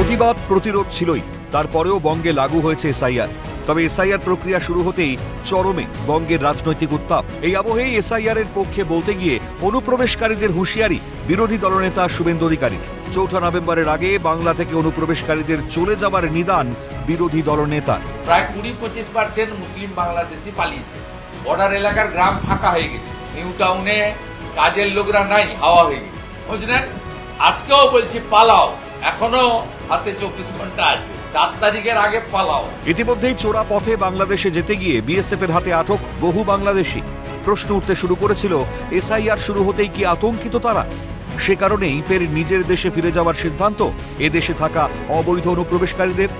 প্রতিবাদ প্রতিরোধ ছিলই, তারপরেও বঙ্গে লাগু হয়েছে এসআইআর। তবে এসআইআর প্রক্রিয়া শুরু হতেই চরমে বঙ্গের রাজনৈতিক উত্তাপ। এই আবহেই এসআইআর এর পক্ষে বলতে গিয়ে অনুপ্রবেশকারীদের হুঁশিয়ারি বিরোধী দলনেতা শুভেন্দু অধিকারী। চৌঠা নভেম্বরের আগে বাংলা থেকে অনুপ্রবেশকারীদের চলে যাবার নিদান বিরোধী দলনেতার প্রায় কুড়ি পঁচিশ পার্সেন্ট মুসলিম বাংলাদেশি পালিয়েছে। বর্ডার এলাকার গ্রাম ফাঁকা হয়ে গেছে। নিউ টাউনে কাজের লোকরা নাই, হাওয়া হয়ে গেছে। বুঝলেন? আজকেও বলছি পালাও। এখনও হাতে চব্বিশ ঘণ্টা আছে। চার তারিখের আগে পালাও। ইতিমধ্যেই চোরা পথে বাংলাদেশে যেতে গিয়ে বিএসএফ এর হাতে আটক বহু বাংলাদেশি। প্রশ্ন উঠতে শুরু করেছিল এসআইআর শুরু হতেই কি আতঙ্কিত তারা? সে কারণেই ফের নিজের দেশে ফিরে যাওয়ার সিদ্ধান্ত এ দেশে থাকা অবৈধ অনুপ্রবেশকারীদের।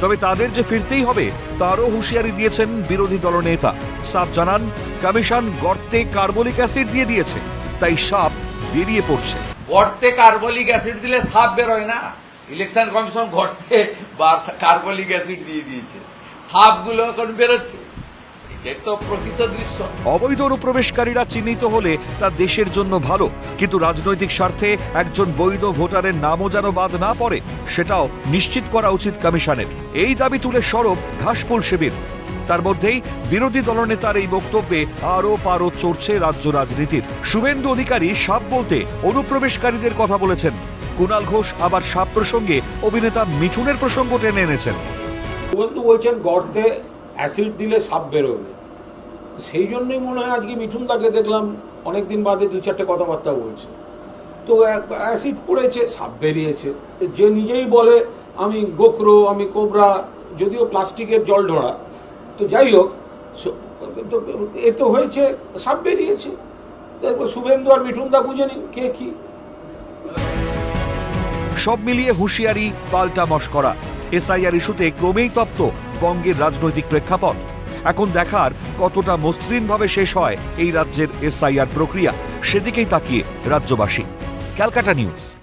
তবে তাদের যে ফিরতেই হবে তারও হুঁশিয়ারি দিয়েছেন বিরোধী দলনেতা সাপ জানান কমিশন গর্তে কার্বলিক অ্যাসিড দিয়ে দিয়েছে। তাই সাপ বেরিয়ে পড়ছে। গর্তে কার্বলিক অ্যাসিড দিলে সাপ বেরোয় না। ইলেকশন কমিশন গর্তে কার্বলিক অ্যাসিড দিয়ে দিয়েছে। সাপগুলো এখন বেরোচ্ছে। অবৈধ অনুপ্রবেশকারীরা চিহ্নিত হলে তা দেশের জন্য ভালো। কিন্তু রাজনৈতিক স্বার্থে একজন বৈধ ভোটারের নামও যেন বাদ না পড়ে, সেটাও নিশ্চিত করা উচিত কমিশনের। এই দাবি তুলে সরব ঘাসফুল শিবির। তার মধ্যেই বিরোধী দলনেতার এই বক্তব্যে আরও পারো চড়ছে রাজ্য রাজনীতির। শুভেন্দু অধিকারী সাপ বলতে অনুপ্রবেশকারীদের কথা বলেছেন। কুণাল ঘোষ আবার সাপ প্রসঙ্গে অভিনেতা মিঠুনের প্রসঙ্গ টেনে এনেছেন। শুভেন্দু বলছেন, গর্তে অ্যাসিড দিলে সাপ বেরোবে। সেই জন্যই মনে হয় আজকে মিঠুন দাকে দেখলাম অনেক দিন বাদে দু চারটে কথাবার্তা বলছে। তো অ্যাসিড পড়েছে, সাপ বেরিয়েছে। যে নিজেই বলে, আমি গোখরো, আমি কোবরা, যদিও প্লাস্টিকের জল ঢোড়া। তো যাই হোক এ তো হয়েছে, সাপ বেরিয়েছে। শুভেন্দু আর মিঠুন দা বুঝে নিন, কে কী। সব মিলিয়ে হুঁশিয়ারি পাল্টা মস্করা এসআইআর ইস্যুতে ক্রমেই তপ্ত বঙ্গের রাজনৈতিক প্রেক্ষাপট। এখন দেখার কতটা মসৃণভাবে শেষ হয় এই রাজ্যের এসআইআর প্রক্রিয়া, সেদিকেই তাকিয়ে রাজ্যবাসী। ক্যালকাটা নিউজ।